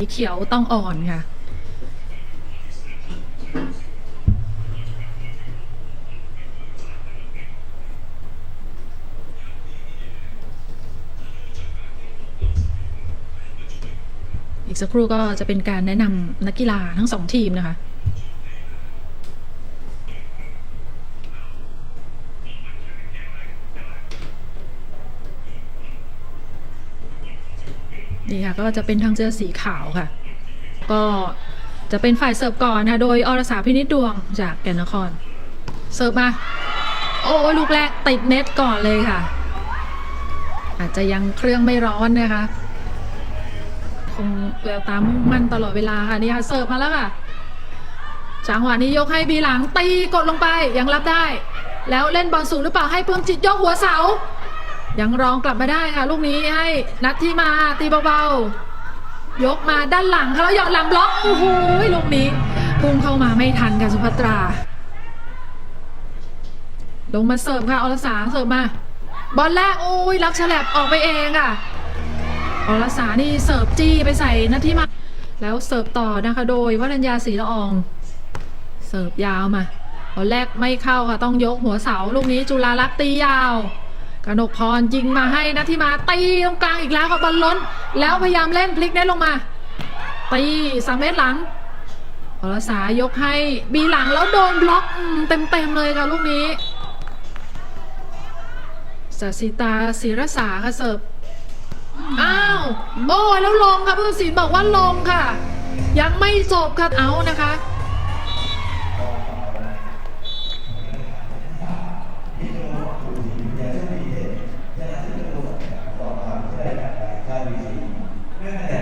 สีเขียวต้องอ่อนค่ะ อีกสักครู่ก็จะเป็นการแนะนำนักกีฬาทั้งสองทีมนะคะ นี่ค่ะก็จะเป็นทางเสื้อสีขาวค่ะ ก็จะเป็นฝ่ายเสิร์ฟก่อนนะโดยอรสาพินิจดวงจากแก่นนคร เสิร์ฟมา โอ้ยลูกแรกติดเน็ตก่อนเลยค่ะ อาจจะยังเครื่องไม่ร้อนนะคะ คงแววตามุ่งมั่นตลอดเวลาค่ะนี่ค่ะเสิร์ฟมาแล้วค่ะจังหวะนี้ยกให้บีหลังตีกดลงไปยังรับได้ แล้วเล่นบอลสูงหรือเปล่าให้เพิ่มจิตยกหัวเสา ยังรองกลับมาได้ค่ะลูกนี้ให้นัดที่มาตีเบาๆ ยกมาด้านหลังค่ะแล้วหยอดหลังบล็อกโอ้โหลูกนี้พุ่งเข้ามาไม่ทันค่ะสุภัตรา ลงมาเสิร์ฟค่ะอรสาเสิร์ฟมา บอลแรกโอ้ยรับฉลับออกไปเองค่ะอรสานี่เสิร์ฟจี้ไปใส่นัดที่มา แล้วเสิร์ฟต่อนะคะโดยวรัญญาศรีละออง เสิร์ฟยาวมาบอลแรกไม่เข้าค่ะต้องยกหัวเสาลูกนี้จุฬาลักษณ์ตียาว กนกพรยิงมาให้นะที่มาตีตรงกลางอีกแล้วค่ะบอลล้น แล้วพยายามเล่นพลิกเน็ตลงมาตีสามเมตรหลังอรสายกให้บีหลังแล้วโดนบล็อกเต็มเต็มๆเลยค่ะลูกนี้สสิตาศิรสาค่ะเสิร์ฟอ้าวโอ้ยแล้วลงค่ะผู้ตัดสินบอกว่าลงค่ะ ยังไม่จบค่ะเอานะคะ Yeah.